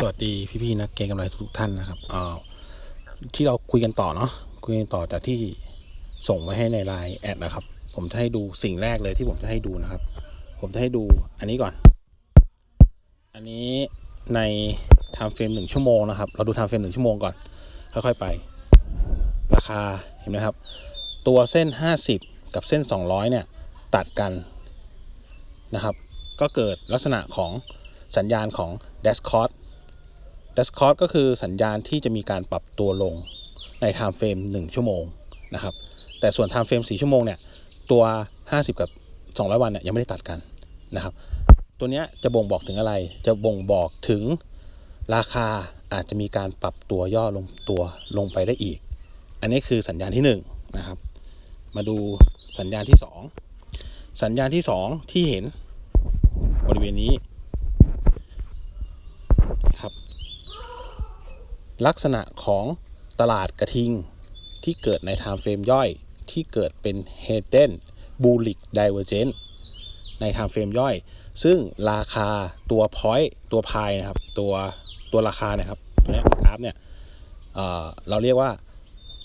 สวัสดีพี่ๆนักเก็งกำไรทุกท่านนะครับเอ่อที่เราคุยกันต่อเนาะคุยกันต่อจากที่ส่งไว้ให้ในไลน์แอดนะครับ ผมจะให้ดูสิ่งแรกเลยที่ผมจะให้ดูนะครับ ผมจะให้ดูอันนี้ก่อน อันนี้ในไทม์เฟรมหนึ่งชั่วโมงนะครับ เราดูไทม์เฟรมหนึ่งชั่วโมงก่อน ค่อยๆไป ราคาเห็นไหมครับ ตัวเส้น 50 กับเส้น 200 เนี่ย ตัดกันนะครับ ก็เกิดลักษณะของสัญญาณของ d a s c o t d a s c o t ก็คือสัญญาณที่จะมีการปรับตัวลงใน time frame 1 ชั่วโมงนะครับ แต่ส่วน time frame 4 ชั่วโมงเนี่ยตัว 50 กับ 200 วันเนี่ยยังไม่ได้ตัดกันนะครับ ตัวนี้จะบ่งบอกถึงอะไร จะบ่งบอกถึงราคาอาจจะมีการปรับตัวย่อลงตัวลงไปได้อีก อันนี้คือสัญญาณที่ 1 นะครับ มาดูสัญญาณที่ 2 สัญญาณที่ 2 ที่เห็นบริเวณนี้นะครับ ลักษณะของตลาดกระทิงที่เกิดใน time frame ย่อยที่เกิดเป็น hidden bullish divergence ใน time frame ย่อย ซึ่งราคาตัว point ตัว pie นะครับ ตัวตัวราคาเนี่ยครับตัวนี้กราฟเนี่ยเเราเรียกว่า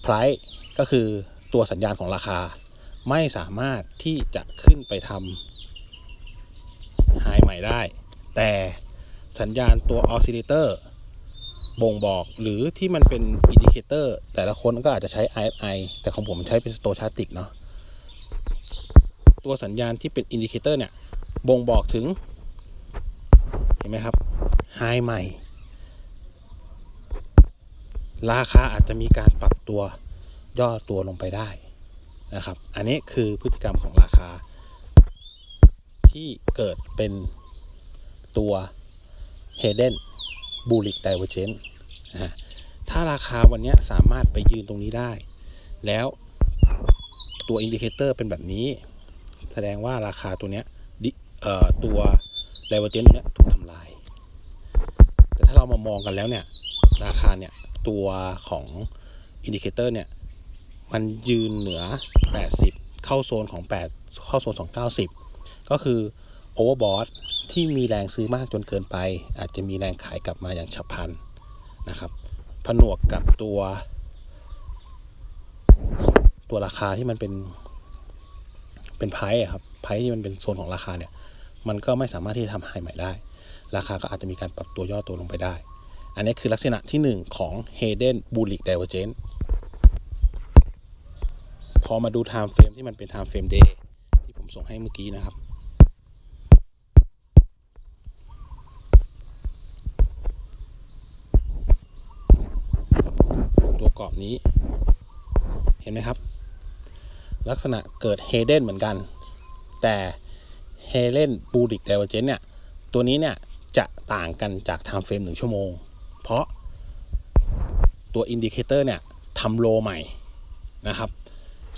price ก็คือตัวสัญญาณของราคา ไม่สามารถที่จะขึ้นไปทำ high ใหม่ได้ แต่สัญญาณตัว oscillator บ่งบอกหรือที่มันเป็นอินดิเคเตอร์แต่ละคนก็อาจจะใช้ RSI แต่ของผมใช้เป็นสโตชาติกเนาะตัวสัญญาณที่เป็นอินดิเคเตอร์เนี่ยบ่งบอกถึง เห็นไหมครับไฮใหม่ ราคาอาจจะมีการปรับตัวย่อตัวลงไปได้นะครับ อันนี้คือพฤติกรรมของราคา ที่เกิดเป็นตัว Hidden Bullish Divergence นะถ้าราคาวันนี้สามารถไปยืนตรงนี้ได้ แล้วตัวอินดิเคเตอร์เป็นแบบนี้ แสดงว่าราคาตัวเนี้ยตัว Divergence ตัวเนี้ยถูกทำลาย แต่ถ้าเรามามองกันแล้วเนี่ย ราคาเนี่ย ตัวของอินดิเคเตอร์เนี่ย มันยืนเหนือ 80 เข้าโซนของ 8 เข้าโซนของ90 ก็คือโอเวอร์บอทที่มีแรงซื้อมากจนเกินไป อาจจะมีแรงขายกลับมาอย่างฉับพลัน นะครับผนวกกับตัว ตัวราคาที่มันเป็น เป็นไพ่ครับไพ่ที่มันเป็นโซนของราคาเนี่ย มันก็ไม่สามารถที่จะทำไฮใหม่ได้ ราคาก็อาจจะมีการปรับตัวย่อตัวลงไปได้ อันนี้คือลักษณะที่ 1 ของ Hayden Bullish Divergence พอมาดู time frame ที่มันเป็น time frame day ที่ผมส่งให้เมื่อกี้นะครับ ตัว กรอบนี้ เห็นไหมครับ ลักษณะเกิด Hayden เหมือนกัน แต่ Hayden Bullish Divergence เนี่ย ตัวนี้เนี่ย จะต่างกันจาก time frame 1ชั่วโมง เพราะตัวอินดิเคเตอร์เนี่ยทำโลใหม่นะครับ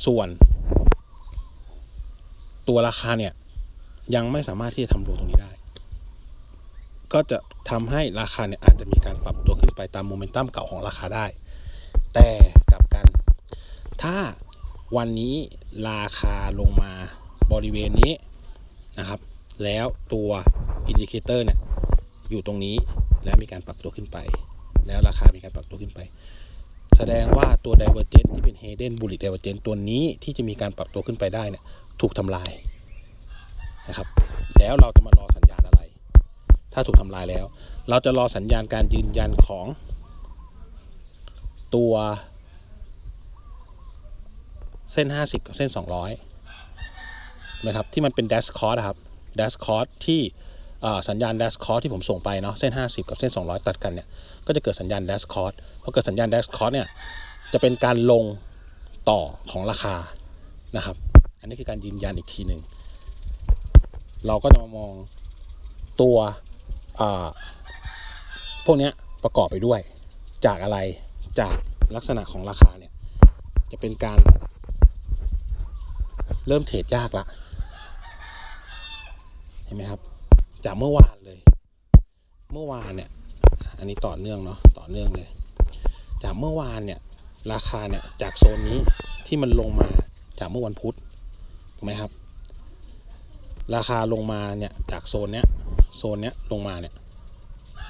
ส่วนตัวราคาเนี่ย ยังไม่สามารถที่จะทำโลตรงนี้ได้ ก็จะทำให้ราคาเนี่ยอาจจะมีการปรับตัวขึ้นไปตามโมเมนตัมเก่าของราคาได้ แต่กลับกัน ถ้าวันนี้ราคาลงมาบริเวณนี้นะครับ แล้วตัวอินดิเคเตอร์เนี่ยอยู่ตรงนี้แล้วมีการปรับตัวขึ้นไป แล้วราคามีการปรับตัวขึ้นไป แสดงว่าตัว Divergence ที่เป็น Hayden Bullish d i v e r g e n t ตัวนี้ที่จะมีการปรับตัวขึ้นไปได้เนี่ยถูกทำลายนะครับ แล้วเราจะมารอสัญญาณอะไร ถ้าถูกทำลายแล้ว เราจะรอสัญญาณการยืนยันของ ตัวเส้น 50 กับเส้น 200 นะครับ ที่มันเป็น dash cross นะครับ dash cross ที่สัญญาณ dash cross ที่ผมส่งไปเนาะเส้น 50 กับเส้น 200 ตัดกันเนี่ย ก็จะเกิดสัญญาณ dash cross พอเกิดสัญญาณ dash cross เนี่ย จะเป็นการลงต่อของราคานะครับ อันนี้คือการยืนยันอีกทีหนึ่ง เราก็จะมามองตัวพวกนี้ประกอบไปด้วยจากอะไร จากลักษณะของราคาเนี่ย จะเป็นการ เริ่มเทรดยากละ เห็นไหมครับ จากเมื่อวานเลย เมื่อวานเนี่ย อันนี้ต่อเนื่องเนาะต่อเนื่องเลย จากเมื่อวานเนี่ย ราคาเนี่ยจากโซนนี้ที่มันลงมาจากเมื่อวันพุธถูกไหมครับ ราคาลงมาเนี่ยจากโซนเนี้ยโซนเนี้ยลงมาเนี่ย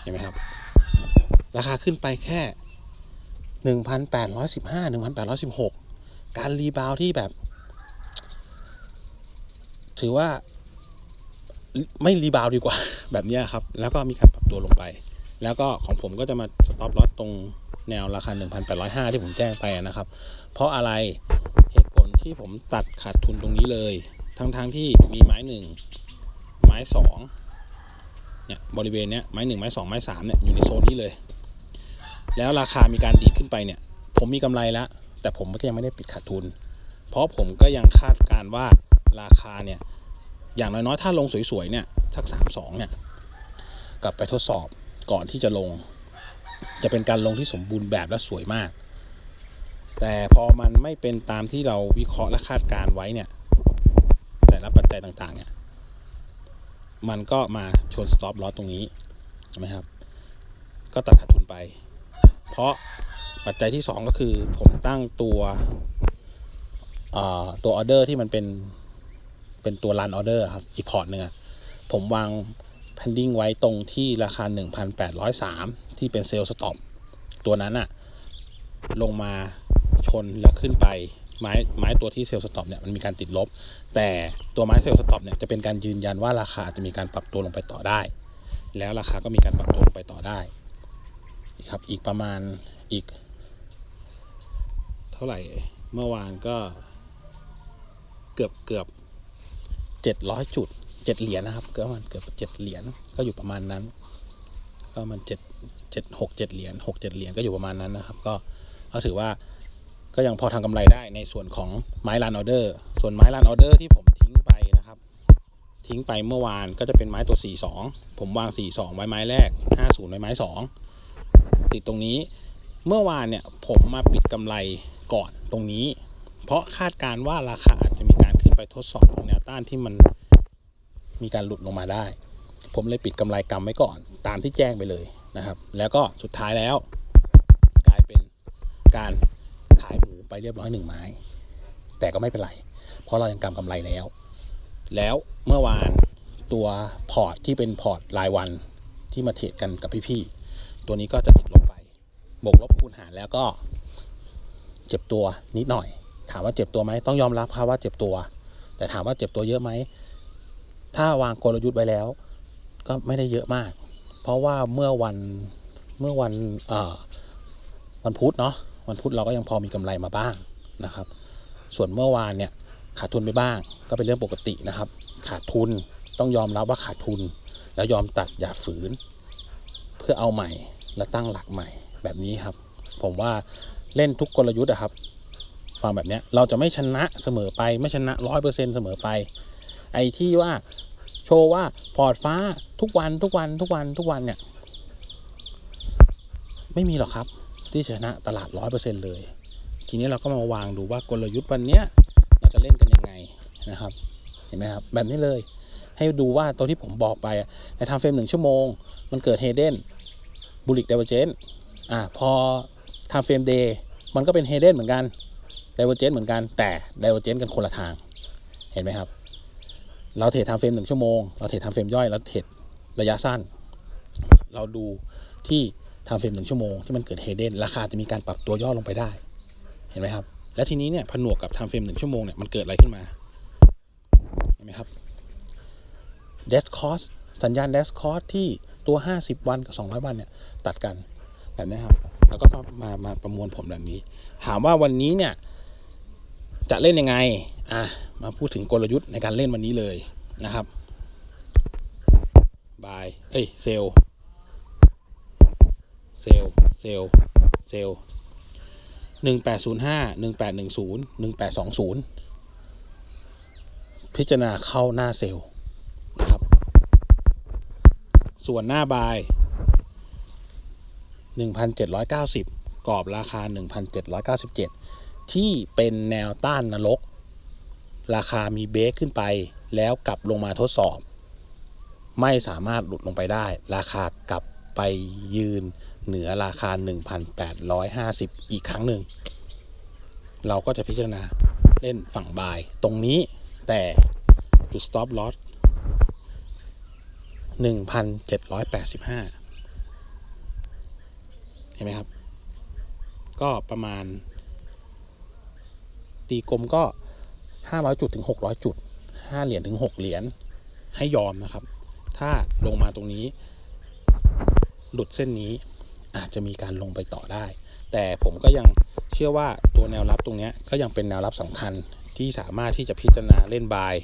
เห็นไหมครับ ราคาขึ้นไปแค่ หนึ่งพันแปดร้อยสิบห้าหนึ่งพันแปดร้อยสิบหกการรีบาวที่แบบ ถือว่า ไม่รีบาวดีกว่า แบบนี้ครับ แล้วก็มีการปรับตัวลงไป แล้วก็ของผมก็จะมาสต็อปลอสตรงแนวราคา 1,805 ที่ผมแจ้งไปนะครับ เพราะอะไรเหตุผลที่ผมตัดขาดทุนตรงนี้เลย ทั้งๆทที่มีไม้หนึ่งไม้สองเนี่ยบริเวณเนี้ยไม้หนึ่งไม้สองไม้สามเนี่ยอยู่ในโซนนี้เลย แล้วราคามีการดีดขึ้นไปเนี่ย ผมมีกำไรแล้ว แต่ผมก็ยังไม่ได้ปิดขาดทุน เพราะผมก็ยังคาดการว่าราคาเนี่ย อย่างน้อยๆ ถ้าลงสวยๆเนี่ยสักสามสองเนี่ย กลับไปทดสอบก่อนที่จะลง จะเป็นการลงที่สมบูรณ์แบบและสวยมาก แต่พอมันไม่เป็นตามที่เราวิเคราะห์และคาดการไว้เนี่ย แต่ละปัจจัยต่างๆเนี่ยมันก็มาชนสต็อปลอสตรงนี้ใช่ไหมครับ ก็ตัดขาดทุนไป เพราะปัจจัยที่ 2 ก็คือผมตั้งตัวอ่อตัวออเดอร์ที่มันเป็นเป็นตัวรันออเดอร์ครับอีกพอร์ตหนึ่งผมวาง pending ไว้ตรงที่ราคา 1,803 ที่เป็นเซลล์สต็อปตัวนั้นอะลงมาชนแล้วขึ้นไปไม้ไม้ตัวที่เซลล์สต็อปเนี่ยมันมีการติดลบ แต่ตัวไม้เซลล์สต็อปเนี่ยจะเป็นการยืนยันว่าราคาจะมีการปรับตัวลงไปต่อได้ แล้วราคาก็มีการปรับตัวลงไปต่อได้ ครับอีกประมาณอีก เท่าไหร่เมื่อวานก็เกือบเกือบเจ็ดร้อยจุดเจ็ดเหรียญนะครับก็มันเกือบเจ็ดเหรียญก็อยู่ประมาณนั้น ก็มันเจ็ดเจ็ดหกเจ็ดเหรียญหกเจ็ดเหรียญก็อยู่ประมาณนั้นนะครับ ก็ก็ถือว่าก็ยังพอทำกำไรได้ในส่วนของไม้ลานออเดอร์ ส่วนไม้ลานออเดอร์ที่ผมทิ้งไปนะครับ ทิ้งไปเมื่อวานก็จะเป็นไม้ตัว 42 ผมวาง 42 ไว้ไม้แรก 50 ไว้ไม้ 2 ติดตรงนี้ เมื่อวานเนี่ยผมมาปิดกำไรก่อนตรงนี้ เพราะคาดการว่าราคาอาจจะมีการขึ้นไปทดสอบตรงแนวต้านที่มันมีการหลุดลงมาได้ ผมเลยปิดกำไรกำไว้ก่อน ตามที่แจ้งไปเลยนะครับ แล้วก็สุดท้ายแล้ว กลายเป็นการขายหมูไปเรียบร้อยหนึ่งไม้ แต่ก็ไม่เป็นไร เพราะเรายังกำกำไรแล้ว แล้วเมื่อวานตัวพอร์ตที่เป็นพอร์ตรายวันที่มาเทรดกันกับพี่ๆ ตัวนี้ก็จะติ บวกลบคูณหารแล้วก็ เจ็บตัวนิดหน่อย ถามว่าเจ็บตัวไหมต้องยอมรับครับว่าเจ็บตัว แต่ถามว่าเจ็บตัวเยอะไหมถ้าวางกลยุทธ์ไว้แล้ว ก็ไม่ได้เยอะมาก เพราะว่าเมื่อวันเมื่อวันเอ่อวันพุธเนาะวันพุธเราก็ยังพอมีกำไรมาบ้างนะครับ ส่วนเมื่อวานเนี่ยขาดทุนไปบ้าง ก็เป็นเรื่องปกตินะครับ ขาดทุนต้องยอมรับว่าขาดทุน แล้วยอมตัดอย่าฝืน เพื่อเอาใหม่และตั้งหลักใหม่ แบบนี้ครับ ผมว่าเล่นทุกกลยุทธ์อะครับฟังแบบเนี้ยเราจะไม่ชนะเสมอไปไม่ชนะร้อยเปอร์เซ็นเสมอไป ไอ้ที่ว่าโชว์ว่าพอร์ตฟ้าทุกวันทุกวันทุกวันทุกวันเนี่ย ไม่มีหรอกครับ ที่ชนะตลาดร้อยเปอร์เซ็นเลย ทีนี้เราก็มาวางดูว่ากลยุทธ์วันเนี้ยเราจะเล่นกันยังไงนะครับ เห็นไหมครับ แบบนี้เลยให้ดูว่าตัวที่ผมบอกไปในทำเฟรมหนึ่งชั่วโมง มันเกิดเฮเดนบูลิกเดเวอร์เจน อ่าพอทำเฟรมเดย์มันก็เป็นเฮเดนเหมือนกันเดเวอร์เจนเหมือนกันแต่เดเวอร์เจนกันคนละทางเห็นไหมครับ เราเทรดทำเฟรมหนึ่งชั่วโมง เราเทรดทำเฟรมย่อยแล้วเทรดระยะสั้น เราดูที่ทำเฟรมหนึ่งชั่วโมงที่มันเกิดเฮเดนราคาจะมีการปรับตัวย่อลงไปได้ เห็นไหมครับ และทีนี้เนี่ยผนวกกับทำเฟรมหนึ่งชั่วโมงเนี่ยมันเกิดอะไรขึ้นมาเห็นไหมครับเดสคอสสัญญาณเดสคอสที่ตัว 50 วันกับ 200 วันเนี่ยตัดกัน แบบนี้ครับ แล้วก็มามามาประมวลผลแบบนี้ ถามว่าวันนี้เนี่ยจะเล่นยังไง อะ มาพูดถึงกลยุทธ์ในการเล่นวันนี้เลยนะครับ บาย เอ้ย เซล เซล เซล เซลหนึ่งแปดศูนย์ห้าหนึ่งแปดหนึ่งศูนย์หนึ่งแปดสองศูนย์พิจารณาเข้าหน้าเซลนะครับ ส่วนหน้าบาย 1,790 กรอบราคา 1,797 ที่เป็นแนวต้านนรก ราคามีเบรกขึ้นไป แล้วกลับลงมาทดสอบ ไม่สามารถหลุดลงไปได้ ราคากลับไปยืนเหนือราคา 1,850 อีกครั้งหนึ่ง เราก็จะพิจารณาเล่นฝั่งบายตรงนี้แต่จุด stop loss 1,785 เห็นไหมครับ ก็ประมาณ ตีกลมก็ 500 จุดถึง 600 จุด 5 เหรียญถึง 6 เหรียญให้ยอมนะครับ ถ้าลงมาตรงนี้ หลุดเส้นนี้อาจจะมีการลงไปต่อได้ แต่ผมก็ยังเชื่อว่าตัวแนวรับตรงนี้ก็ยังเป็นแนวรับสำคัญที่สามารถที่จะพิจารณาเล่นบาย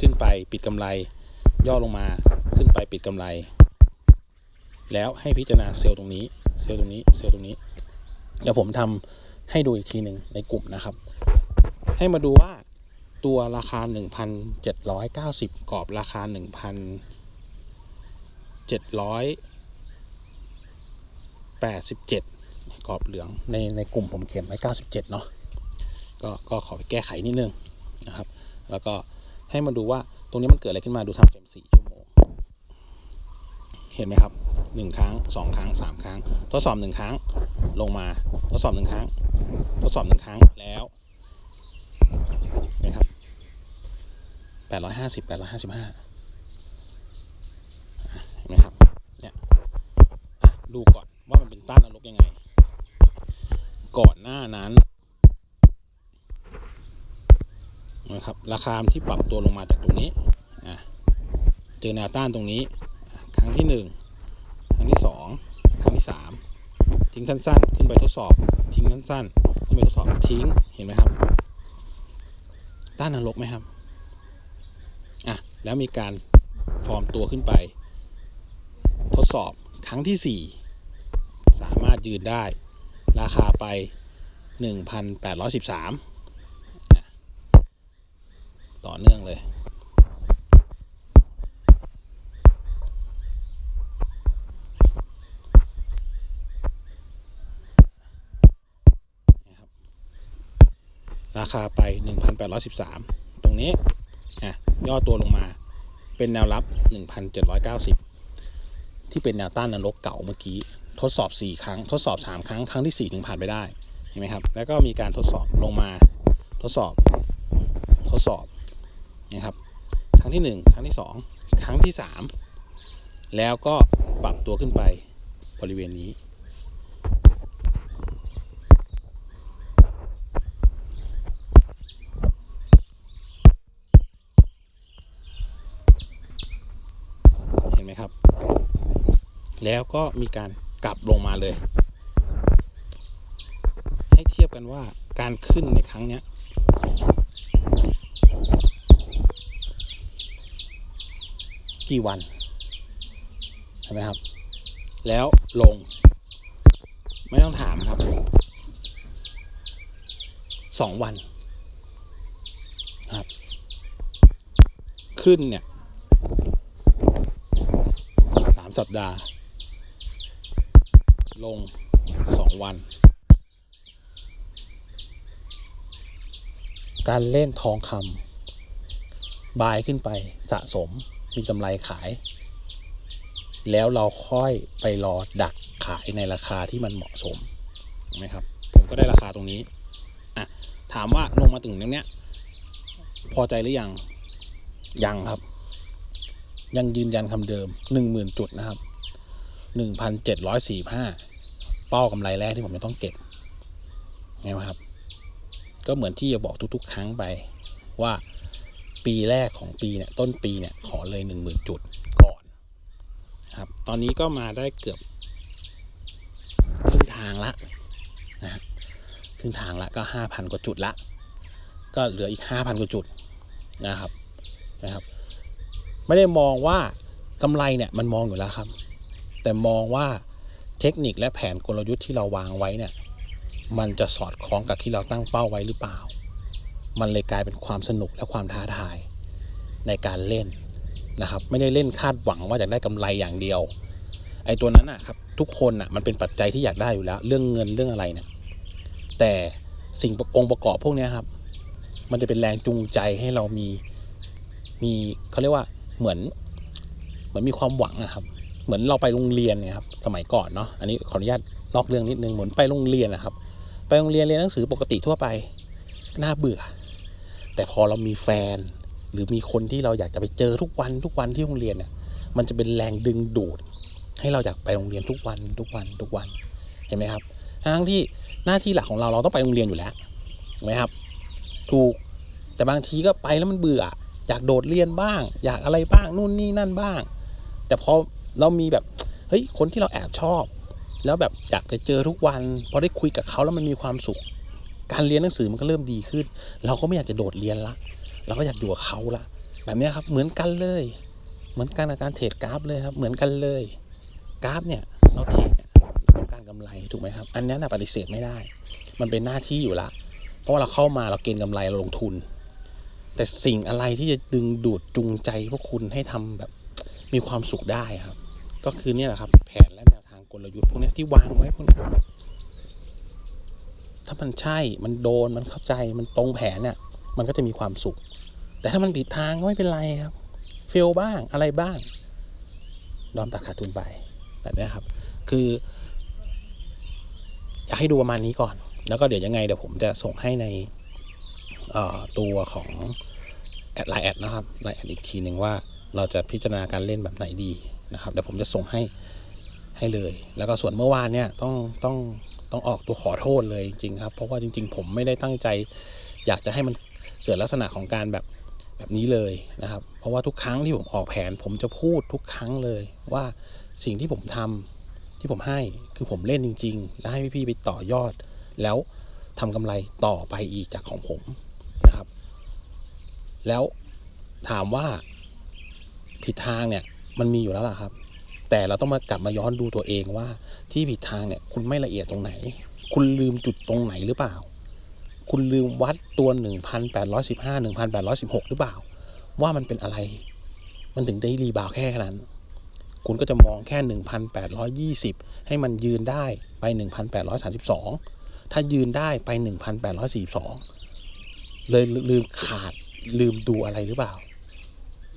ขึ้นไปปิดกำไร ย่อลงมาขึ้นไปปิดกำไร แล้วให้พิจารณาเซลล์ตรงนี้ เซลล์ตรงนี้เซลล์ตรงนี้ เดี๋ยวผมทำให้ดูอีกทีหนึ่งในกลุ่มนะครับ ให้มาดูว่าตัวราคา 1,790กรอบราคา 1,787กรอบเหลืองในในกลุ่มผมเขียนไว้97 เนาะก็ก็ขอไปแก้ไขนิดนึงนะครับ แล้วก็ให้มาดูว่าตรงนี้มันเกิดอะไรขึ้นมาดูทำเฟรม4ชั่วโมง เห็นไหมครับ 1 ครั้ง 2 ครั้ง 3 ครั้ง ทดสอบ 1 ครั้งลงมา ทดสอบ 1 ครั้ง ทดสอบ 1 ครั้งแล้วนะครับแปดร้อยห้าสิบแปดร้อยห้าสิบห้าเห็นไหมครับเนี่ยดูก่อนว่ามันเป็นต้านนรกยังไง ก่อนหน้านั้นนะครับราคาที่ปรับตัวลงมาจากตรงนี้เจอแนวต้านตรงนี้ รั้งที่หนึ่งครั้งที่สองครั้งที่สามทิ้งสั้นๆ ขึ้นไปทดสอบ ทิ้งสั้นๆ ขึ้นไปทดสอบทิ้งเห็นไหมครับ ต้านนรกไหมครับอะแล้วมีการฟอร์มตัวขึ้นไป ทดสอบครั้งที่ 4 สามารถยืนได้ ราคาไป 1,813อะต่อเนื่องเลย นะครับ ราคาไป 1,813 ตรงนี้อะย่อตัวลงมาเป็นแนวรับ 1,790 ที่เป็นแนวต้านนรกเก่าเมื่อกี้ ทดสอบ 4 ครั้ง ทดสอบ 3 ครั้ง ครั้งที่ 4 ถึงผ่านไปได้ เห็นไหมครับ แล้วก็มีการทดสอบลงมา ทดสอบ ทดสอบ นะครับ ครั้งที่ 1 ครั้งที่ 2 ครั้งที่ 3 แล้วก็ปรับตัวขึ้นไปบริเวณนี้ เห็นไหมครับ แล้วก็มีการกลับลงมาเลย ให้เทียบกันว่าการขึ้นในครั้งเนี้ยกี่วันเห็นไหมครับ แล้วลง ไม่ต้องถามครับสองวันครับ ขึ้นเนี่ยสามสัปดาห์ ลงสองวัน การเล่นทองคำบายขึ้นไปสะสมมีกำไรขาย แล้วเราค่อยไปรอดักขายในราคาที่มันเหมาะสมนไหมครับ ผมก็ได้ราคาตรงนี้อะถามว่าลงมาถึงตรงเนี้ย พอใจหรือยังยังครับ ยังยืนยันคำเดิมหนึ่งหมื่นจุดนะครับ หนึ่งพันเจ็ดร้อยสี่ห้าเป้ากำไรแรกที่ผมจะต้องเก็บไงครับ ก็เหมือนที่จะบอกทุก ๆ ครั้งไปว่าปีแรกของปีเนี่ยต้นปีเนี่ยขอเลยหนึ่งหมื่นจุดก่อนครับ ตอนนี้ก็มาได้เกือบครึ่งทางละนะครึ่งทางละก็ห้าพันกว่าจุดละ ก็เหลืออีกห้าพันกว่าจุดนะครับนะครับ ไม่ได้มองว่ากำไรเนี่ยมันมองอยู่แล้วครับ แต่มองว่าเทคนิคและแผนกลยุทธ์ที่เราวางไว้เนี่ยมันจะสอดคล้องกับที่เราตั้งเป้าไว้หรือเปล่า มันเลยกลายเป็นความสนุกและความท้าทายในการเล่นนะครับ ไม่ได้เล่นคาดหวังว่าจะได้กำไรอย่างเดียว ไอ้ตัวนั้นนะครับทุกคนอะมันเป็นปัจจัยที่อยากได้อยู่แล้ว เรื่องเงินเรื่องอะไรเนี่ยแต่สิ่งประองค์ประกอบพวกนี้ครับ มันจะเป็นแรงจูงใจให้เรามีมีเขาเรียกว่าเหมือนเหมือนมีความหวังอะครับ เหมือนเราไปโรงเรียนเนี่ยครับสมัยก่อนเนาะอันนี้ขออนุญาตนอกเรื่องนิดนึงเหมือนไปโรงเรียนนะครับ ไปโรงเรียนเรียนหนังสือปกติทั่วไปน่าเบื่อ แต่พอเรามีแฟน หรือมีคนที่เราอยากจะไปเจอทุกวันทุกวันที่โรงเรียนเนี่ยมันจะเป็นแรงดึงดูด ให้เราอยากไปโรงเรียนทุกวันทุกวันทุกวันเห็นไหมครับทั้งที่หน้าที่หลักของเราเราต้องไปโรงเรียนอยู่แล้วถูกไหมครับ ถูกแต่บางทีก็ไปแล้วมันเบื่อ อยากโดดเรียนบ้าง อยากอะไรบ้างนู่นนี่นั่นบ้าง แต่พอ เรามีแบบเฮ้ยคนที่เราแอบชอบ แล้วแบบอยากไปเจอทุกวันพอได้คุยกับเขาแล้วมันมีความสุข การเรียนหนังสือมันก็เริ่มดีขึ้น เราก็ไม่อยากจะโดดเรียนละเราก็อยากอยู่กับเขาละแบบนี้ครับเหมือนกันเลย เหมือนกันกับการเทรดกราฟเลยครับ เหมือนกันเลย กราฟเนี่ยเราเทรดเราต้องการกำไรถูกไหมครับ อันนี้นะปฏิเสธไม่ได้ มันเป็นหน้าที่อยู่ละเพราะว่าเราเข้ามาเราเก็งกำไรเราลงทุน แต่สิ่งอะไรที่จะดึงดูดจูงใจพวกคุณให้ทำแบบ มีความสุขได้ครับ ก็คือเนี่ยแหละครับ แผนและแนวทางกลยุทธ์พวกนี้ที่วางไว้พวกนี้ถ้ามันใช่มันโดนมันเข้าใจมันตรงแผนเนี่ยมันก็จะมีความสุข แต่ถ้ามันผิดทางก็ไม่เป็นไรครับเฟลบ้างอะไรบ้างยอมตัดขาดทุนไปแบบนี้ครับ คือ อยากให้ดูประมาณนี้ก่อน แล้วก็เดี๋ยวยังไงเดี๋ยวผมจะส่งให้ในตัวของแอดไลน์แอดนะครับไลน์แอดอีกทีหนึ่งว่า เราจะพิจารณาการเล่นแบบไหนดีนะครับเดี๋ยวผมจะส่งให้ให้เลย แล้วก็ส่วนเมื่อวานเนี่ยต้องต้องต้องออกตัวขอโทษเลยจริงครับเพราะว่าจริง ๆ ผมไม่ได้ตั้งใจ อยากจะให้มันเกิดลักษณะของการแบบแบบนี้เลยนะครับ เพราะว่าทุกครั้งที่ผมออกแผน ผมจะพูดทุกครั้งเลยว่าสิ่งที่ผมทำที่ผมให้คือผมเล่นจริง ๆ แล้วให้พี่ๆไปต่อยอด แล้วทำกำไรต่อไปอีกจากของผมนะครับ แล้วถามว่า ผิดทางเนี่ยมันมีอยู่แล้วล่ะครับ แต่เราต้องมากลับมาย้อนดูตัวเองว่า ที่ผิดทางเนี่ยคุณไม่ละเอียดตรงไหน คุณลืมจุดตรงไหนหรือเปล่า คุณลืมวัดตัว 1,815 1,816 หรือเปล่า ว่ามันเป็นอะไร มันถึงได้รีบาวแค่นั้น คุณก็จะมองแค่ 1,820 ให้มันยืนได้ไป 1,832 ถ้ายืนได้ไป 1,842 เลยลืมขาดลืมดูอะไรหรือเปล่า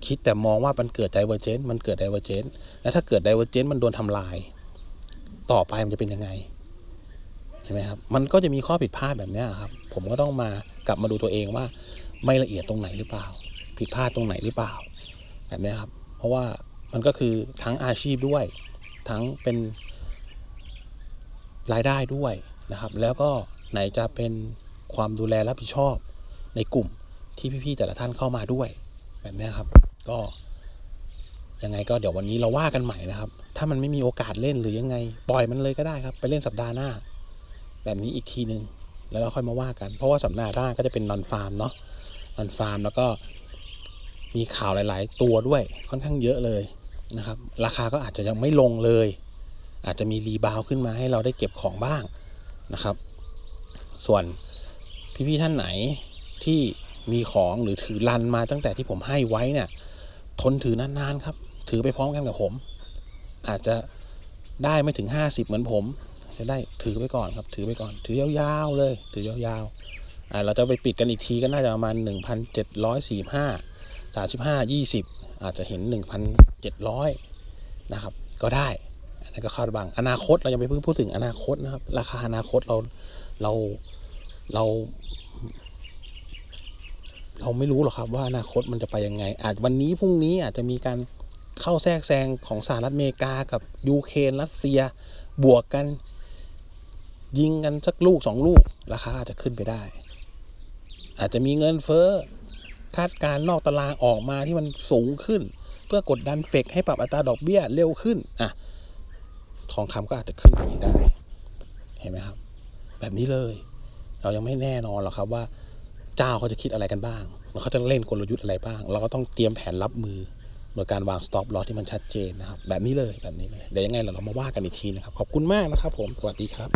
คิดแต่มองว่ามันเกิดไดเวอร์เจนมันเกิดไดเวอร์เจนแล้วถ้าเกิดไดเวอร์เจนมันโดนทำลาย ต่อไปมันจะเป็นยังไงเห็นไหมครับมันก็จะมีข้อผิดพลาดแบบนี้ครับ ผมก็ต้องมากลับมาดูตัวเองว่า ไม่ละเอียดตรงไหนหรือเปล่า ผิดพลาดตรงไหนหรือเปล่า แบบนี้ครับ เพราะว่ามันก็คือทั้งอาชีพด้วย ทั้งเป็นรายได้ด้วยนะครับ แล้วก็ไหนจะเป็นความดูแลรับผิดชอบในกลุ่มที่พี่ๆแต่ละท่านเข้ามาด้วยแบบนี้ครับ ก็ยังไงก็เดี๋ยววันนี้เราว่ากันใหม่นะครับ ถ้ามันไม่มีโอกาสเล่นหรือยังไง ปล่อยมันเลยก็ได้ครับ ไปเล่นสัปดาห์หน้า แบบนี้อีกทีหนึ่งแล้วเราค่อยมาว่ากัน เพราะว่าสัปดาห์หน้าก็จะเป็นนอนฟาร์มเนาะนอนฟาร์มแล้วก็มีข่าวหลาย ๆ ตัวด้วยค่อนข้างเยอะเลยนะครับ ราคาก็อาจจะยังไม่ลงเลย อาจจะมีรีบาวขึ้นมาให้เราได้เก็บของบ้างนะครับ ส่วนพี่ ๆ ท่านไหนที่มีของหรือถือรันมาตั้งแต่ที่ผมให้ไว้เนี่ย ทนถือนานๆครับ ถือไปพร้อมกันกับผม อาจจะได้ไม่ถึง 50 เหมือนผม จะได้ถือไปก่อนครับ ถือไปก่อน ถือยาวๆเลย ถือยาวๆอ่าเราจะไปปิดกันอีกทีก็น่าจะประมาณ 1,745 35 20 อาจจะเห็น 1,700 นะครับ ก็ได้อันนั้นก็คาดบังอนาคตเรายังไม่เพิ่งพูดถึงอนาคตนะครับ ราคาอนาคตเราเราเรา เราไม่รู้หรอกครับว่าอนาคตมันจะไปยังไง อาจวันนี้พรุ่งนี้อาจจะมีการเข้าแทรกแซงของสหรัฐอเมริกากับยูเครนรัสเซียบวกกัน ยิงกันสักลูกสองลูก ราคาอาจจะขึ้นไปได้ อาจจะมีเงินเฟ้อคาดการณ์นอกตารางออกมาที่มันสูงขึ้น เพื่อกดดันเฟกให้ปรับอัตราดอกเบี้ยเร็วขึ้นอะทองคำก็อาจจะขึ้นไปอีกได้ เห็นไหมครับ แบบนี้เลย เรายังไม่แน่นอนหรอกครับว่า เจ้าเขาจะคิดอะไรกันบ้างแล้วเขาจะเล่นกลยุทธ์อะไรบ้าง เราก็ต้องเตรียมแผนรับมือโดยการวาง stop loss ที่มันชัดเจนนะครับ แบบนี้เลยแบบนี้เลย เดี๋ยวยังไงเราเรามาว่ากันอีกทีนะครับ ขอบคุณมากนะครับผม สวัสดีครับ